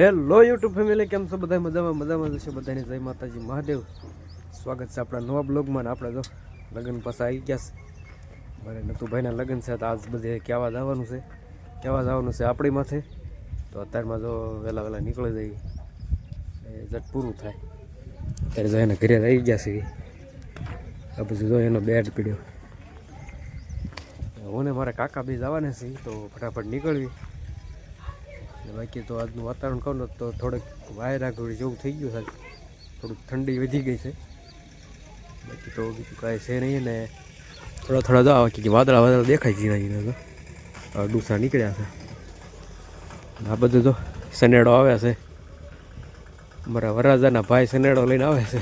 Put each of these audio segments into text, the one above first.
Hello YouTube family કેમ છો? બધા મજામાં? મજામાં જશે બધાની જય માતાજી, મહાદેવ. સ્વાગત છે આપણા નવા બ્લોગમાં આપણે જો લગ્ન પાસે આવી ગયા છે. મારે નતુભાઈના લગ્ન છે, તો આજ બધે કહેવા જવાનું છે? કહેવા જવાનું છે આપણી માથે? તો અત્યારમાં જો વહેલા વહેલા નીકળી જઈએ. એ જટ પૂરું થાય. અત્યારે જો એના ઘરે આવી ગયા છે આ પછી જો એનો બેડ પીડ્યો. હું ને મારા કાકા બી જવાના છે, તો ફટાફટ નીકળવી બાકી તો આજનું વાતાવરણ કહું ને, તો થોડેક વાયરા ઘોડી જેવું થઈ ગયું સાહેબ થોડુંક ઠંડી વધી ગઈ છે. બાકી તો બીજું કાંઈ છે નહીં ને થોડા થોડા આવે કે વાદળા વાદળા દેખાય છે જીના તો. ડૂસા નીકળ્યા છે. આ બધું તો સનેડો આવે છે. મારા વરાજાના ભાઈ સનેડો લઈને આવે છે.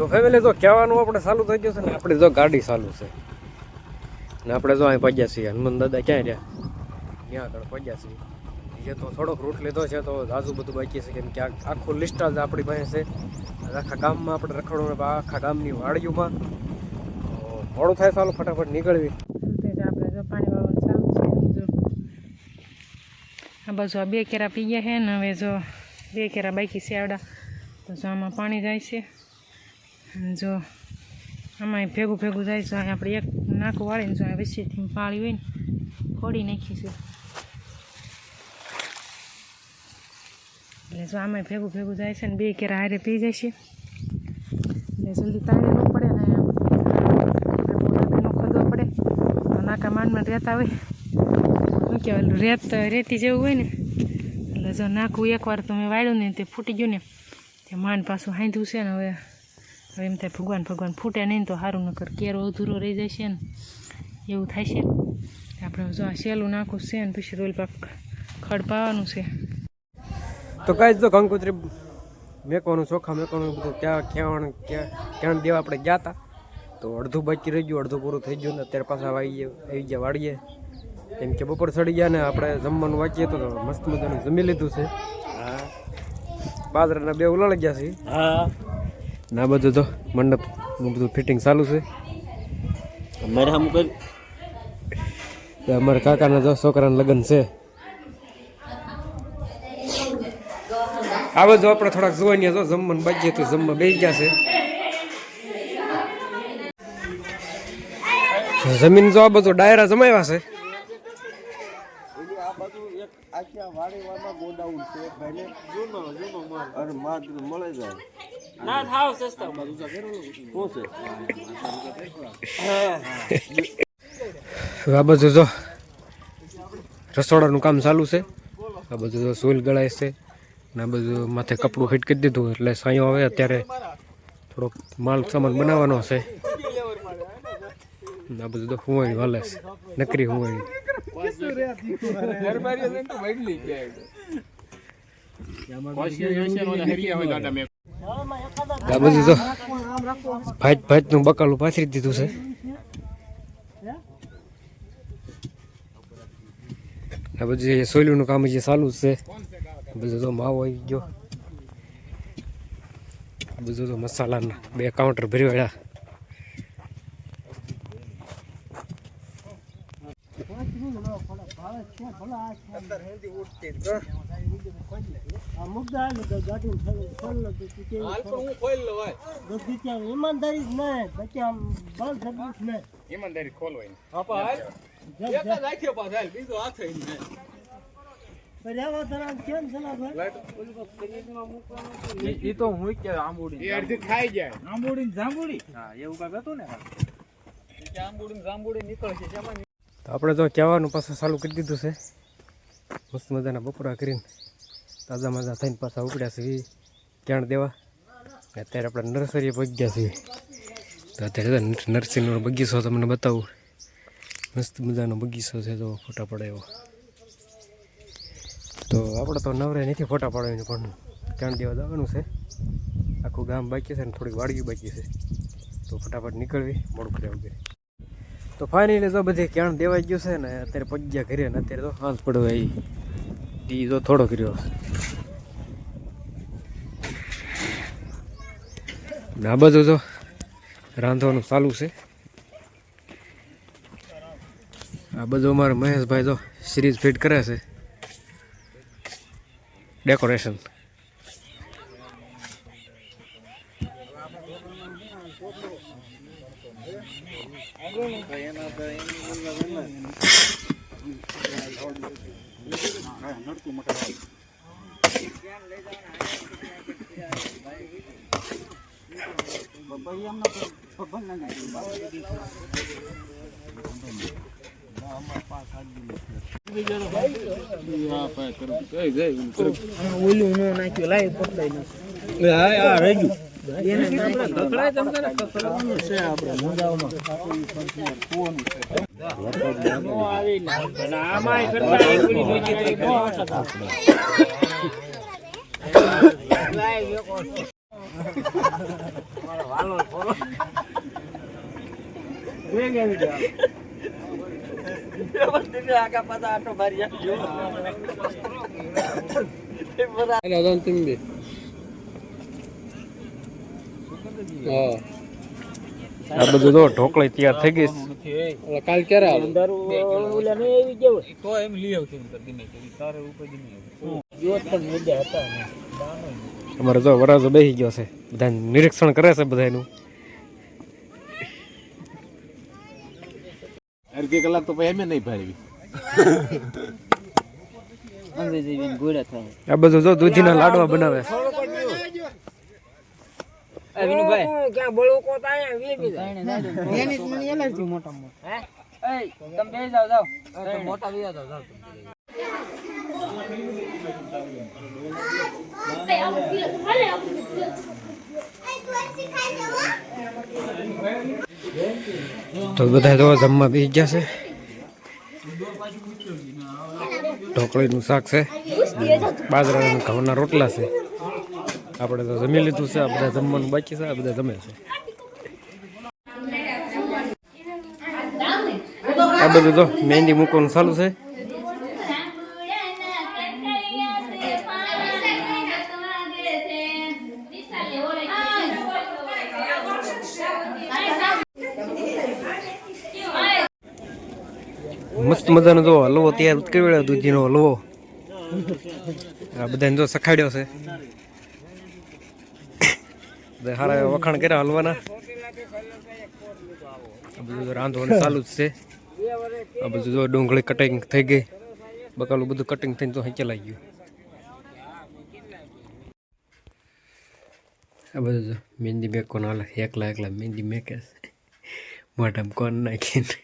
તો ફેમિલી જો કહેવાનું આપણે ચાલુ થઈ ગયું છે ને, આપણે જો ગાડી ચાલુ છે. ને આપણે જો અહીં પગ્યા છીએ. હનુમાન દાદા ક્યાં રહ્યા? ત્યાં આગળ પગ્યા છીએ? બીજે તો થોડોક રૂટ લીધો છે, તો આજુ બધું બાકી છે. કેમ કે આખું લિસ્ટ જ આપણી પાસે છે. આખા ગામમાં આપણે રખડવું આખા ગામની વાડીઓમાં મોડું થાય ચાલો ફટાફટ નીકળવી. છે આ બે કેરા પી ગયા છે ને, હવે જો બે કેરા બાકી છે આવડા. તો જો આમાં પાણી જાય છે. જો આમાં ભેગું ભેગું જાય છે આપણે એક નાકું વાળીને જો વચ્ચેથી પાળી હોય ને, ફોડી નાખીશું એટલે જો આમાં ભેગું ભેગું જાય છે ને, બે કેરા હારે પી જાય છે. એટલે જલ્દી તાળી ન પડે ને નાકાનો ખોદવો પડે. તો નાકા માંડમાં રહેતા હોય. શું કહેવાય, રેત રેતી જેવું હોય ને. એટલે જો નાખું એકવાર તો મેં વાળ્યું ને, તે ફૂટી ગયું ને, તે માંડ પાછું હાંધ્યું છે ને હવે. હવે એમ થાય ભગવાન ભગવાન ફૂટે નહીં તો સારું નકર કેરો અધૂરો રહી જાય છે ને. એવું થાય છે. આપણે જો આ સેલું નાખું છે ને પછી રોલ પાક ખડ પાવાનું છે. તો કાંઈ જો કંકોત્રી મેકવાનું ચોખા મેકવાનું બધું ક્યાં ક્યાં ક્યાં ક્યાં દેવા આપણે ગયા હતા તો અડધું બાકી રહી ગયું અડધું પૂરું થઈ ગયું ને અત્યારે પાછા આવી ગયા આવી ગયા વાળીએ કેમ કે બપોર ચડી ગયા ને આપણે જમવાનું વાંચીએ તો મસ્ત મજાનું જમી લીધું છે. બાજરાના બે ઉલાળી ગયા છે. ના બધું તો મંડપનું બધું ફિટિંગ ચાલુ છે. અમારે આમ કરી અમારા કાકાના જો છોકરાના લગ્ન છે. આ જો આપણે થોડાક જોવાની જો જમવાનું બાકી તો જમવા બેસી ગયા છે. જમીન જો આ બધું ડાયરા જમાવ્યા છે. આ બાજુ એક આખી વાડીવાળા ગોડાઉન છે ભાઈને જૂનો જૂનો માલ. અરે માલ મળે જાય. ના થાવ સસ્તા બાજુ શું છે? આ બધું જો રસોડાનું કામ ચાલુ છે. આ બધું જો સોલ ગળાય છે. ને આ બધું માથે કપડું ફિટ કરી દીધું એટલે સાંયો આવે અત્યારે. થોડોક માલ સામાન બનાવવાનો છે. ને આ બધું તો હુંવાણી વાલે છે. નકરી હુંવાણી આ બધું તો ભાત ભાતનું બકાલું પાથરી દીધું છે. આ બધું જે સોયલુનું કામ જે ચાલુ જ છે. બધું તો માવો આવી ગયો. આ બધું તો મસાલાના બે કાઉન્ટર ભરી ઈમાનદારી જ નહીં પછી આમ બળ સબૂત નહીં. એ તો હું કે આંબુડી. અડધી ખાઈ જાય. આંબુડી ને જાંબુડી? હા એવું કાક હતું ને કે આંબુડી જાંબુડી નીકળશે આપણે તો કહેવાનું પાછું ચાલુ કરી દીધું છે. મસ્ત મજાના બપોરા કરીને તાજા મજા થઈને પાછા ઉપડ્યા છે એ ક્યાણ દેવા. અત્યારે આપણે નર્સરીએ પગ્યા છીએ. તો અત્યારે નર્સરીનો બગીચો તમને બતાવું. મસ્ત મજાનો બગીચો છે તો ફોટા પડાવ્યો તો આપણે તો નવરે નથી ફોટા પાડવાની, પણ ક્યાણ દેવા જવાનું છે. આખું ગામ બાકી છે ને થોડીક વાડગી બાકી છે. તો ફટાફટ નીકળવી, મોડું કર્યા વગેરે તો ફાઇનલી તો બધી કેણ દેવાઈ ગયું છે ને, અત્યારે પગ્યા ઘરે ને અત્યારે તો હાથ પડવા એ જો થોડો કર્યો. આ બધું તો રાંધવાનું ચાલુ છે. આ બધું અમારે મહેશભાઈ તો સિરીઝ ફિટ કરે છે. ડેકોરેશન ઓલું નો નાખ્યું લાઈ પકડાઈ નાખ્યું હા હા રહી ગયું એને કકડાય તમ કરે કકડાવાનું છે આપણે મુંજાઓમાં આમાં કરતા એક પડી જોઈતી તો આ બધું તો ઢોકળી તૈયાર થઈ ગઈ છે. કાલ ક્યારે આવે તો એમ લઈ આવશું તારે ઉપર નહીં જોત પણ મેદા હતા ને અમારે જો વરાજો બેસી ગયો છે બધા નિરીક્ષણ કરે છે બધાનું અડધી કલાક તો પછી એમ નહીં ભરવી આ બધું જો દૂધીના લાડવા બનાવે વિનુભાઈ. ક્યાં બળવો તો આયા વે એની એલર્જી મોટા મોટા. હે? એ તમે બે જાવ જાવ મોટા બે જાવ જાવ તો બધા તો જમવા બી ગયા છે ઢોકળીનું શાક છે. બાજરાના ઘઉંના રોટલા છે. આપણે તો જમી લીધું છે, આ બધા જમવાનું બાકી છે, આ બધા જમે છે. આ બધું તો મહેંદી મૂકવાનું ચાલુ છે. મસ્ત મજાનો જો હલવો, તૈયાર કરી વેળ્યો દૂધીનો હલવો. આ બધાને જો સખાડ્યો છે. એવા વખાણ કર્યા હલવાના. બધું રાંધવાનું ચાલુ જ છે. આ બધું જો ડુંગળી કટિંગ થઈ ગઈ. બકાલું બધું કટિંગ થઈને તો હંચેલાઈ ગયું. આ બધું જો મહેંદી મેકવાનું હાલે. એકલા એકલા મહેંદી મેકે મોઢામાં કોણ નાખીને.